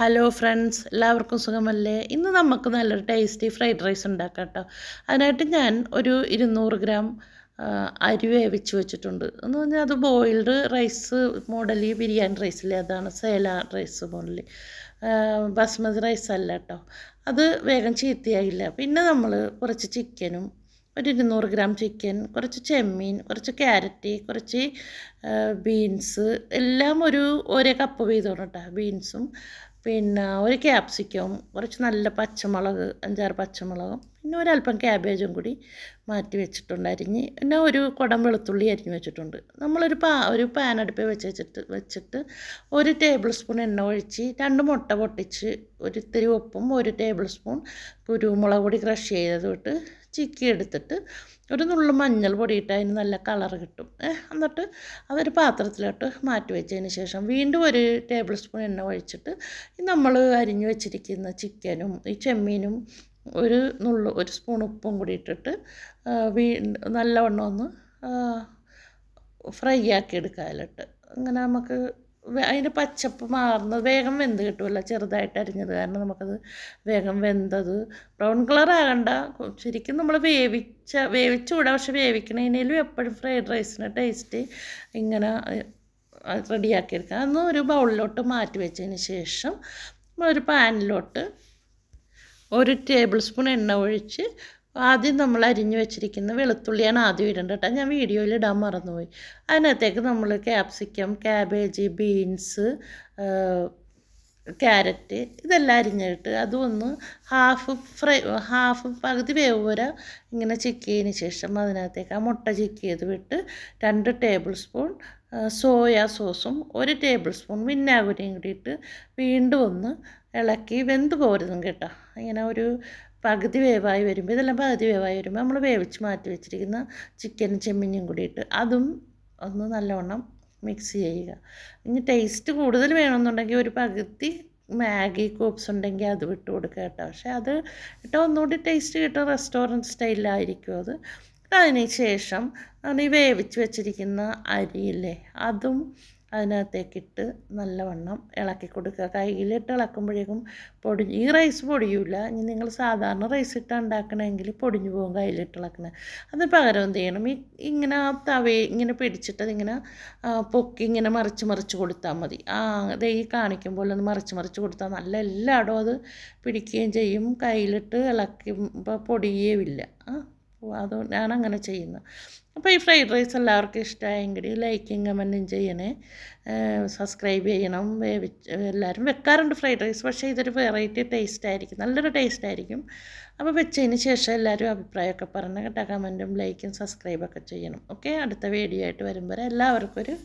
Hello friends എല്ലാവർക്കും സുഖമല്ലേ? ഇന്ന് നമുക്ക് നല്ലൊരു ടേസ്റ്റി ഫ്രൈഡ് റൈസ് ഉണ്ടാക്കാം കേട്ടോ. അതിനായിട്ട് ഞാൻ ഒരു ഇരുന്നൂറ് ഗ്രാം അരി വേവിച്ച് വെച്ചിട്ടുണ്ട്. എന്ന് പറഞ്ഞാൽ അത് ബോയിൽഡ് റൈസ് മോഡലി ബിരിയാണി റൈസിൽ അതാണ് സേല റൈസ് മോഡലി ബസ്മതി റൈസ് അല്ല കേട്ടോ. അത് വേഗം ചീത്തയായില്ല. പിന്നെ നമ്മൾ കുറച്ച് ചിക്കനും ഒരു ഇരുന്നൂറ് ഗ്രാം ചിക്കൻ കുറച്ച് ചെമ്മീൻ കുറച്ച് ക്യാരറ്റ് കുറച്ച് ബീൻസ് എല്ലാം ഒരു ഒരേ കപ്പ് വീതമാണ് കേട്ടോ ബീൻസും പിന്നെ ഒരു ക്യാപ്സിക്കം കുറച്ച് നല്ല പച്ചമുളക് അഞ്ചാറ് പച്ചമുളകും പിന്നെ ഒരല്പം ക്യാബേജും കൂടി മാറ്റി വെച്ചിട്ടുണ്ട് അരിഞ്ഞ്. പിന്നെ ഒരു കുടം വെളുത്തുള്ളി അരിഞ്ഞ് വെച്ചിട്ടുണ്ട്. നമ്മളൊരു പാ ഒരു പാൻ അടുപ്പിൽ വെച്ച് വെച്ചിട്ട് വെച്ചിട്ട് ഒരു ടേബിൾ സ്പൂൺ എണ്ണ ഒഴിച്ച് രണ്ട് മുട്ട പൊട്ടിച്ച് ഒരു ഇത്തിരി ഉപ്പും ഒരു ടേബിൾ സ്പൂൺ കുരുമുളക് പൊടി ക്രഷ് ചെയ്തത് ഇട്ട് ചിക്കി എടുത്തിട്ട് ഒരു നുള്ളു മഞ്ഞൾ പൊടിയിട്ട് അതിന് നല്ല കളർ കിട്ടും. എന്നിട്ട് അതൊരു പാത്രത്തിലോട്ട് മാറ്റി വെച്ചതിന് ശേഷം വീണ്ടും ഒരു ടേബിൾ സ്പൂൺ എണ്ണ ഒഴിച്ചിട്ട് നമ്മൾ അരിഞ്ഞു വെച്ചിരിക്കുന്ന ചിക്കനും ഈ ചെമ്മീനും ഒരു നുള്ളു ഒരു സ്പൂൺ ഉപ്പും കൂടി ഇട്ടിട്ട് വീ നല്ലവണ്ണം ഒന്ന് ഫ്രൈ ആക്കി എടുക്കാതിലിട്ട് അങ്ങനെ നമുക്ക് അതിന്റെ പച്ചപ്പ് മാറുന്നത് വേഗം വെന്ത് കിട്ടുമല്ലോ ചെറുതായിട്ട് അരിഞ്ഞത്. കാരണം നമുക്കത് വേഗം വെന്തത്. Brown colour ആകണ്ട. ശരിക്കും നമ്മൾ വേവിച്ച വേവിച്ച് വിടാം. പക്ഷെ വേവിക്കണേനേലും എപ്പോഴും ഫ്രൈഡ് റൈസിന്റെ ടേസ്റ്റ് ഇങ്ങനെ റെഡിയാക്കി എടുക്കാം അതൊന്ന് ഒരു ബൗളിലോട്ട് മാറ്റി വെച്ചതിന് ശേഷം നമ്മളൊരു പാനിലോട്ട് ഒരു ടേബിൾ സ്പൂൺ എണ്ണ ഒഴിച്ച് ആദ്യം നമ്മൾ അരിഞ്ഞു വെച്ചിരിക്കുന്ന വെളുത്തുള്ളിയാണ് ആദ്യം ഇടേണ്ടത് കേട്ടോ. ഞാൻ വീഡിയോയിൽ ഇടാൻ മറന്നുപോയി. അതിനകത്തേക്ക് നമ്മൾ ക്യാപ്സിക്കം ക്യാബേജ് ബീൻസ് ക്യാരറ്റ് ഇതെല്ലാം അരിഞ്ഞിട്ട് അതും ഒന്ന് ഹാഫ് ഫ്രൈ ഹാഫ് പകുതി വേവ് വരെ ഇങ്ങനെ ചിക്കിയതിന് ശേഷം അതിനകത്തേക്ക് ആ മുട്ട ചിക്കിയത് വിട്ട് രണ്ട് ടേബിൾ സ്പൂൺ സോയാ സോസും ഒരു ടേബിൾ സ്പൂൺ വിനാഗിരിയും കൂടിയിട്ട് വീണ്ടും ഒന്ന് ഇളക്കി വെന്ത് പോരുന്നു കേട്ടോ. ഇങ്ങനെ ഒരു പകുതി വേവായി വരുമ്പോൾ ഇതെല്ലാം പകുതി വേവായി വരുമ്പോൾ നമ്മൾ വേവിച്ച് മാറ്റി വെച്ചിരിക്കുന്ന ചിക്കനും ചെമ്മീനും കൂടിയിട്ട് അതും ഒന്ന് നല്ലവണ്ണം മിക്സ് ചെയ്യുക. ഇനി ടേസ്റ്റ് കൂടുതൽ വേണമെന്നുണ്ടെങ്കിൽ ഒരു പകുതി മാഗി കൂപ്സ് ഉണ്ടെങ്കിൽ അത് വിട്ട് കൊടുക്കുക കേട്ടോ. പക്ഷേ അത് ഇട്ടാൽ ഒന്നുകൂടി ടേസ്റ്റ് കിട്ടും റെസ്റ്റോറന്റ് സ്റ്റൈലിലായിരിക്കും അത്. അതിന് ശേഷം ഈ വേവിച്ച് വെച്ചിരിക്കുന്ന അരിയില്ലേ അതും അതിനകത്തേക്കിട്ട് നല്ലവണ്ണം ഇളക്കി കൊടുക്കുക കയ്യിലിട്ട് ഇളക്കുമ്പോഴേക്കും പൊടി ഈ റൈസ് പൊടിയൂല. ഇനി നിങ്ങൾ സാധാരണ റൈസ് ഇട്ട് ഉണ്ടാക്കണമെങ്കിൽ പൊടിഞ്ഞു പോകും കയ്യിലിട്ട് ഇളക്കണേ അതിന് പകരം എന്ത് ചെയ്യണം? ഈ ഇങ്ങനെ തവയെ ഇങ്ങനെ പിടിച്ചിട്ട് അതിങ്ങനെ പൊക്കി ഇങ്ങനെ മറിച്ച് മറിച്ച് കൊടുത്താൽ മതി. ആ ദേ ഈ കാണിക്കുമ്പോൾ ഒന്ന് മറിച്ച് മറിച്ച് കൊടുത്താൽ നല്ല എല്ലായിടവും അത് പിടിക്കുകയും ചെയ്യും. കയ്യിലിട്ട് ഇളക്കുമ്പോൾ പൊടിയേവില്ല ആ അത് അങ്ങനെ ചെയ്യുന്നത് അപ്പോൾ ഈ ഫ്രൈഡ് റൈസ് എല്ലാവർക്കും ഇഷ്ടമായെങ്കിൽ ലൈക്കും കമന്റും ചെയ്യണേ. സബ്സ്ക്രൈബ് ചെയ്യണം. വേവിച്ച് എല്ലാവരും വെക്കാറുണ്ട് ഫ്രൈഡ് റൈസ്. പക്ഷേ ഇതൊരു വെറൈറ്റി ടേസ്റ്റ് ആയിരിക്കും. നല്ലൊരു ടേസ്റ്റ് ആയിരിക്കും. അപ്പോൾ വെച്ചതിന് ശേഷം എല്ലാവരും അഭിപ്രായമൊക്കെ പറഞ്ഞ് കേട്ടോ. കമന്റും ലൈക്കും സബ്സ്ക്രൈബൊക്കെ ചെയ്യണം. ഓക്കെ? അടുത്ത വീഡിയോ ആയിട്ട് വരുമ്പോൾ എല്ലാവർക്കും ഒരു